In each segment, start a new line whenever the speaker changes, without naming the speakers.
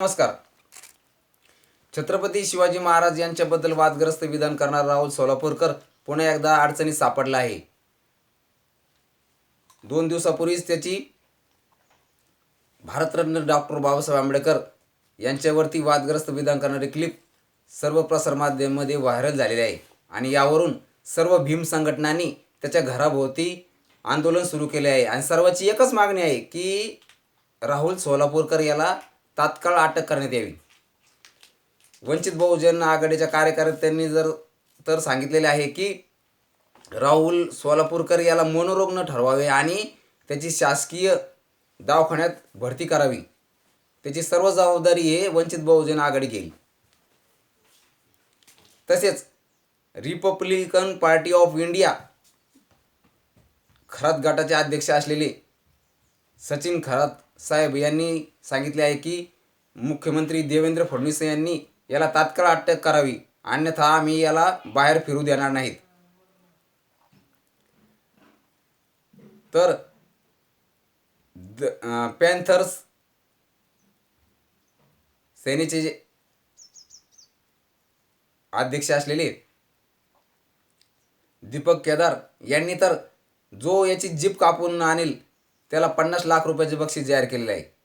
नमस्कार. छत्रपती शिवाजी महाराज यांच्याबद्दल वादग्रस्त विधान करणारा राहुल सोलापूरकर पुन्हा एकदा अडचणीत सापडला आहे. दोन दिवसापूर्वीच त्याची भारतरत्न डॉक्टर बाबासाहेब आंबेडकर यांच्यावरती वादग्रस्त विधान करणारी क्लिप सर्व प्रसारमाध्यमामध्ये व्हायरल झालेली आहे. आणि यावरून सर्व भीम संघटनांनी त्याच्या घराभोवती आंदोलन सुरू केले आहे. आणि सर्वाची एकच मागणी आहे की राहुल सोलापूरकर याला तात्काळ अटक करण्यात यावी. वंचित बहुजन आघाडीच्या कार्यकर्त्यांनी जर तर सांगितलेले आहे की राहुल सोलापूरकर याला मनोरुग्ण ठरवावे आणि त्याची शासकीय दवाखान्यात भरती करावी. त्याची सर्व जबाबदारी हे वंचित बहुजन आघाडी घेईल. तसेच Republican party of India Kharat गटाचे अध्यक्ष असलेले सचिन खरात साहेब यांनी सांगितले आहे की मुख्यमंत्री देवेंद्र फडणवीस यांनी याला तात्काळ अटक करावी अन्यथा आम्ही याला बाहेर फिरू देणार नाहीत. तर द पॅन्थर्स सेनेचे जे अध्यक्ष असलेले दीपक केदार यांनी तर जो याची जीप कापून आणेल त्याला पन्नास लाख रुपयाचे बक्षीस जाहीर केलेले आहे.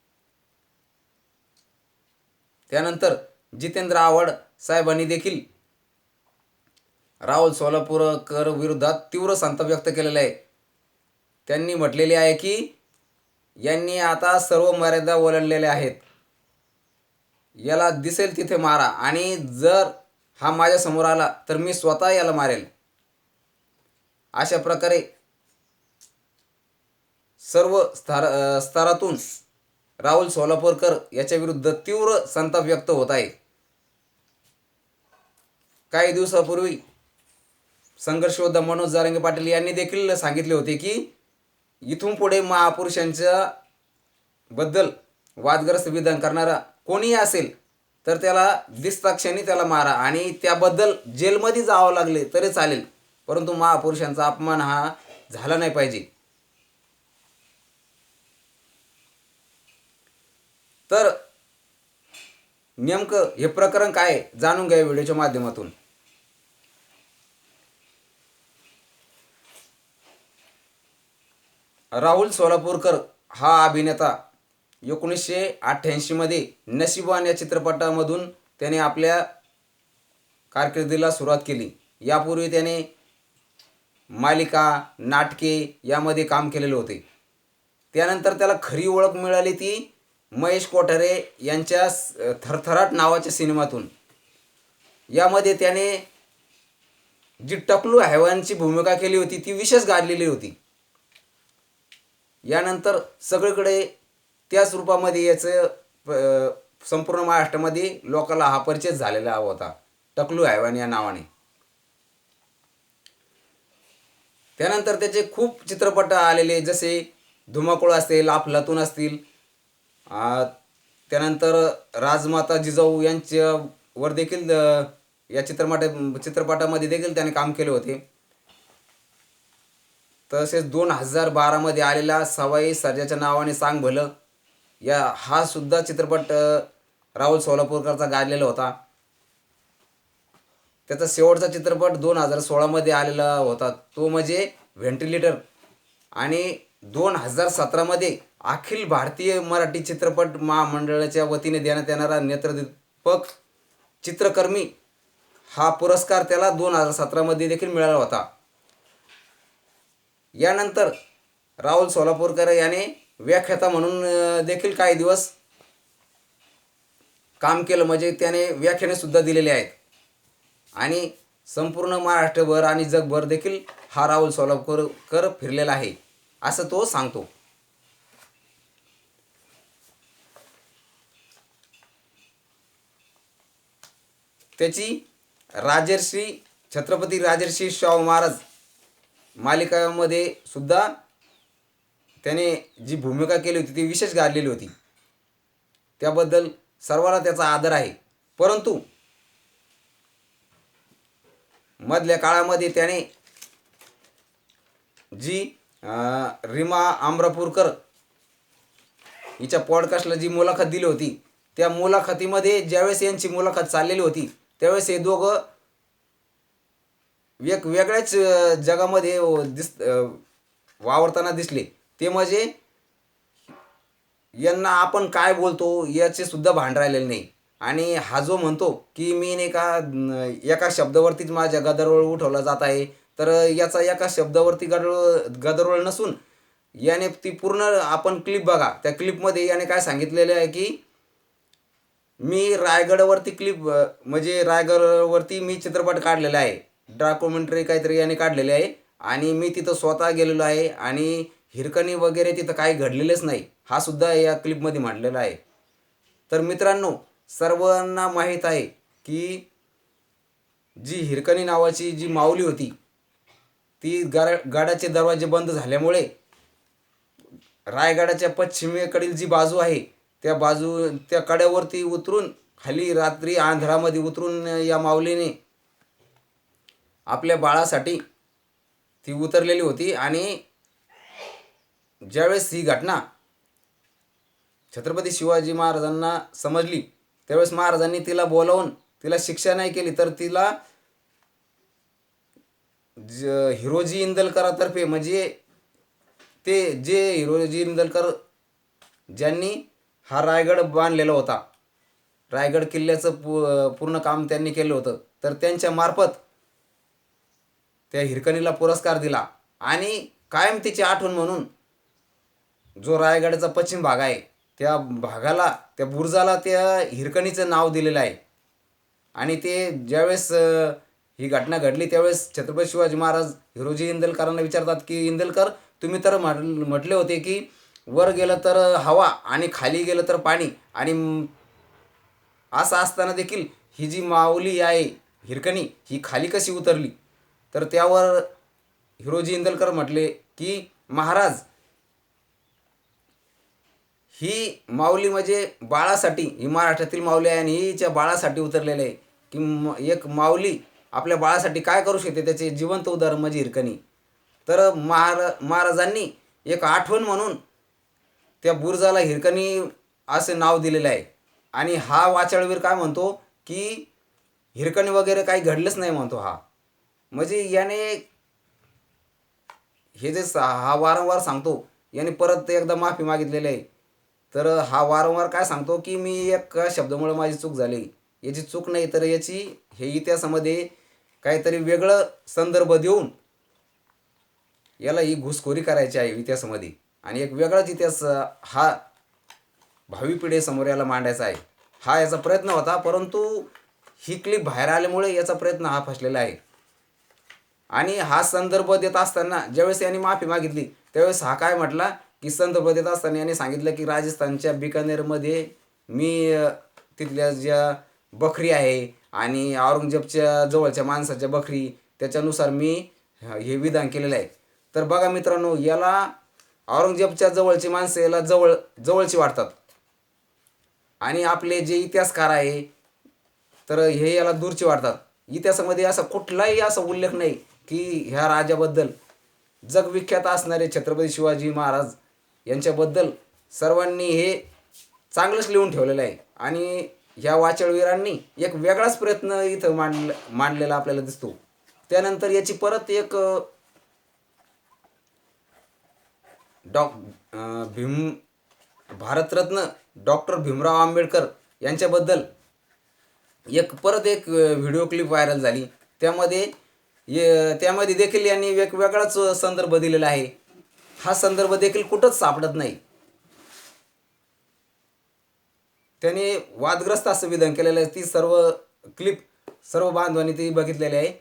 त्यानंतर जितेंद्र आव्हाड साहेबांनी देखील राहुल सोलापूरकर विरोधात तीव्र संताप व्यक्त केलेला आहे. त्यांनी म्हटलेले आहे की यांनी आता सर्व मर्यादा ओलांडलेल्या आहेत. याला दिसेल तिथे मारा आणि जर हा माझ्यासमोर आला तर मी स्वतः याला मारेल. अशा प्रकारे सर्व स्तर स्तरातून राहुल सोलापूरकर याच्या विरुद्ध तीव्र संताप व्यक्त होत आहे. काही दिवसापूर्वी संघर्षयोद्धा मनोज जारंगे पाटील यांनी देखील सांगितले होते की इथून पुढे महापुरुषांच्या बद्दल वादग्रस्त विधान करणारा कोणीही असेल तर त्याला दिसता क्षणी त्याला मारा आणि त्याबद्दल जेलमध्ये जावं लागले तरी चालेल. परंतु महापुरुषांचा अपमान हा झाला नाही पाहिजे. तर नेमकं हे प्रकरण काय जाणून घ्या व्हिडिओच्या माध्यमातून. राहुल सोलापूरकर हा अभिनेता एकोणीसशे अठ्ठ्याऐंशीमध्ये नशिबान या चित्रपटामधून त्याने आपल्या कारकिर्दीला सुरुवात केली. यापूर्वी त्याने मालिका नाटके यामध्ये काम केलेले होते. त्यानंतर त्याला खरी ओळख मिळाली ती महेश कोठारे यांच्या थरथराट नावाच्या सिनेमातून. यामध्ये त्याने जी टकलू हैवानची भूमिका केली होती ती विशेष गाजलेली होती. यानंतर सगळीकडे त्याच रूपामध्ये याचं संपूर्ण महाराष्ट्रामध्ये लोकांना हा परिचय झालेला होता टकलू हैवान या नावाने. त्यानंतर त्याचे खूप चित्रपट आलेले जसे धुमाकूळ असतील अफलातून असतील आ, त्यानंतर राजमाता जिजाऊ यांच्यावर देखील या चित्रपट चित्रपटामध्ये देखील त्याने काम केले होते. तसेच दोन हजार बारामध्ये आलेला सवाई सर्जाच्या नावाने सांग भलं या हा सुद्धा चित्रपट राहुल सोलापूरकरचा गाजलेला होता. त्याचा शेवटचा चित्रपट दोन हजार सोळामध्ये आलेला होता. तो म्हणजे व्हेंटिलेटर. आणि दोन हजार सतरामध्ये अखिल भारतीय मराठी चित्रपट महामंडळाच्या वतीने देण्यात येणारा नेत्रदीपक चित्रकर्मी हा पुरस्कार त्याला दोन हजार सतरामध्ये देखील मिळाला होता. यानंतर राहुल सोलापूरकर याने व्याख्याता म्हणून देखील काही दिवस काम केलं. म्हणजे त्याने व्याख्यानेसुद्धा दिलेले आहेत. आणि संपूर्ण महाराष्ट्रभर आणि जगभर देखील हा राहुल सोलापूरकर फिरलेला आहे असं तो सांगतो. त्याची राजर्षी छत्रपती राजर्षी शाहू महाराज मालिकामध्ये सुद्धा त्याने जी भूमिका केली होती ती विशेष गाजलेली होती. त्याबद्दल सर्वांना त्याचा आदर आहे. परंतु मधल्या काळामध्ये त्याने जी रिमा रीमा हिच्या पॉडकास्टला जी मुलाखत दिली होती त्या मुलाखतीमध्ये ज्यावेळेस यांची मुलाखत चाललेली होती त्यावेळेस हे दोघं एक वेगळ्याच जगामध्ये दिस वावरताना दिसले. ते म्हणजे यांना आपण काय बोलतो याचे सुद्धा भान राहिलेले नाही. आणि हा जो म्हणतो की मी नाही का एका शब्दावरतीच माझ्या गदरवळ उठवला जात आहे तर याचा एका शब्दावरती गदर गदरवळ नसून याने ती पूर्ण आपण क्लिप बघा. त्या क्लिपमध्ये याने काय सांगितलेलं आहे की मी रायगडवरती क्लिप म्हणजे रायगडवरती मी चित्रपट काढलेला आहे. डॉक्युमेंटरी काहीतरी याने काढलेले आहे. आणि मी तिथं स्वतः गेलेलो आहे. आणि हिरकणी वगैरे तिथं काही घडलेलेच नाही. हा सुद्धा या क्लिपमध्ये मांडलेला आहे. तर मित्रांनो सर्वांना माहीत आहे की जी हिरकणी नावाची जी माऊली होती ती गा गाड्याचे दरवाजे बंद झाल्यामुळे रायगडाच्या पश्चिमेकडील जी बाजू आहे त्या बाजू त्या कड्यावरती उतरून खाली रात्री आंधळामध्ये उतरून या माऊलीने आपल्या बाळासाठी ती उतरलेली होती आणि ज्यावेळेस ही घटना छत्रपती शिवाजी महाराजांना समजली त्यावेळेस महाराजांनी तिला बोलावून तिला शिक्षा नाही केली तर तिला ज हिरोजी इंदलकरातर्फे म्हणजे ते जे हिरोजी इंदलकर ज्यांनी हा रायगड बांधलेला होता. रायगड किल्ल्याचं पू पूर्ण काम त्यांनी केलं होतं. तर त्यांच्या मार्फत त्या हिरकणीला पुरस्कार दिला. आणि कायम तिची आठवण म्हणून जो रायगडाचा पश्चिम भाग आहे त्या भागाला त्या बुर्जाला त्या हिरकणीचं नाव दिलेलं आहे. आणि ते ज्यावेळेस ही घटना घडली त्यावेळेस छत्रपती शिवाजी महाराज हिरोजी इंदलकरांना विचारतात की इंदलकर तुम्ही तर म्हट- म्हटले होते की वर गेलं तर हवा आणि खाली गेलं तर पाणी आणि असं असताना देखील ही जी माऊली आहे हिरकणी ही खाली कशी उतरली? तर त्यावर हिरोजी इंदलकर म्हटले की महाराज ही माऊली म्हणजे बाळासाठी ही महाराष्ट्रातील माऊली आहे आणि हिच्या बाळासाठी उतरलेली आहे. की म- एक माऊली आपल्या बाळासाठी काय करू शकते? त्याचे जिवंत उदाहरण म्हणजे हिरकणी. तर महारा महाराजांनी एक आठवण म्हणून त्या बुरुजाला हिरकणी असे नाव दिलेलं आहे. आणि हा वाचाळवीर काय म्हणतो की हिरकणी वगैरे काही घडलंच नाही म्हणतो हा. म्हणजे याने हे जे सा- हा वारंवार सांगतो याने परत एकदा माफी मागितलेली आहे. तर हा वारंवार काय सांगतो की मी एक शब्दामुळे माझी चूक झाली. याची चूक नाही तर याची हे इतिहासामध्ये काहीतरी वेगळं संदर्भ देऊन याला ही घुसखोरी करायची आहे इतिहासामध्ये. आणि एक वेगळाच इतिहास हा भावी पिढीसमोर याला मांडायचा आहे. हा याचा प्रयत्न होता परंतु ही क्लिप बाहेर आल्यामुळे याचा प्रयत्न हा फसलेला आहे. आणि हा संदर्भ देत असताना ज्यावेळेस यांनी माफी मागितली त्यावेळेस हा काय म्हटला की संदर्भ देत असताना यांनी सांगितलं की राजस्थानच्या बिकानेरमध्ये मी तिथल्या ज्या बकरी आहे आणि औरंगजेबच्या जवळच्या माणसाच्या बकरी त्याच्यानुसार मी हे विधान केलेलं आहे. तर बघा मित्रांनो याला औरंगजेबच्या जवळची माणसं याला जवळ जवळची वाटतात. आणि आपले जे इतिहासकार आहे तर हे याला दूरचे वाटतात. इतिहासामध्ये असा कुठलाही असा उल्लेख नाही की ह्या राजाबद्दल जगविख्यात असणारे छत्रपती शिवाजी महाराज यांच्याबद्दल सर्वांनी हे चांगलंच लिहून ठेवलेलं आहे. आणि ह्या वाचळवीरांनी एक वेगळाच प्रयत्न इथं मांडल मांडलेला आपल्याला दिसतो. त्यानंतर याची परत एक doc Dr Bhim Bharat Ratna doctor Bhimrao Ambedkar यांच्याबद्दल एक परत एक व्हिडिओ क्लिप व्हायरल झाली. त्यामध्ये ये त्यामध्ये देखील यांनी वेगवेगळाच संदर्भ दिलेला आहे. हा संदर्भ देखील कुठंच सापडत नाही. त्याने वादग्रस्त असं विधान केलेलं आहे. ती सर्व क्लिप सर्व बांधवांनी ती बघितलेली आहे.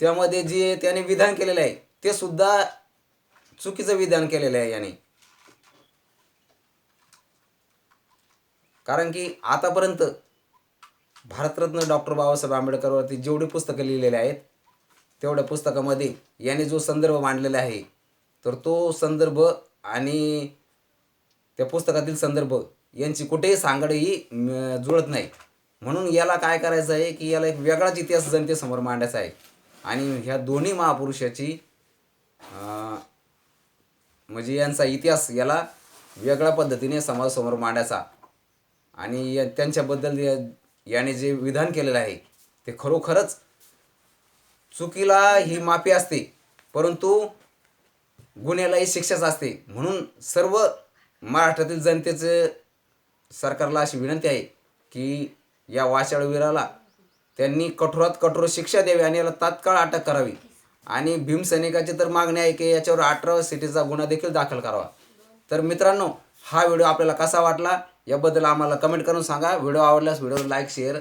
त्यामध्ये जे त्याने विधान केलेलं आहे ते सुद्धा चुकीचं विधान केलेलं आहे याने. कारण की आतापर्यंत भारतरत्न डॉक्टर बाबासाहेब आंबेडकरवरती जेवढी पुस्तकं लिहिलेली आहेत तेवढ्या पुस्तकामध्ये याने जो संदर्भ मांडलेला आहे तर तो संदर्भ आणि त्या पुस्तकातील संदर्भ यांची कुठेही सांगडही जुळत नाही. म्हणून याला काय करायचं आहे की याला एक वेगळाच इतिहास जनतेसमोर मांडायचा आहे. आणि ह्या दोन्ही महापुरुषाची म्हणजे यांचा इतिहास याला वेगळ्या पद्धतीने समाजासमोर मांडायचा. आणि या- त्यांच्याबद्दल याने जे विधान केलेलं आहे ते खरोखरच चुकीला ही माफी असते परंतु गुन्ह्यालाही शिक्षाच असते. म्हणून सर्व महाराष्ट्रातील जनतेचं सरकारला अशी विनंती आहे की या वाचाळवीराला त्यांनी कठोरात कठोर शिक्षा द्यावी आणि याला तात्काळ अटक करावी. आणि भीमसैनिकाची तर मागणी आहे की याच्यावर अठरा सिटीचा गुन्हा देखील दाखल करावा. तर मित्रांनो हा व्हिडिओ आपल्याला कसा वाटला याबद्दल आम्हाला कमेंट करून सांगा. व्हिडिओ आवडल्यास व्हिडिओ लाईक शेअर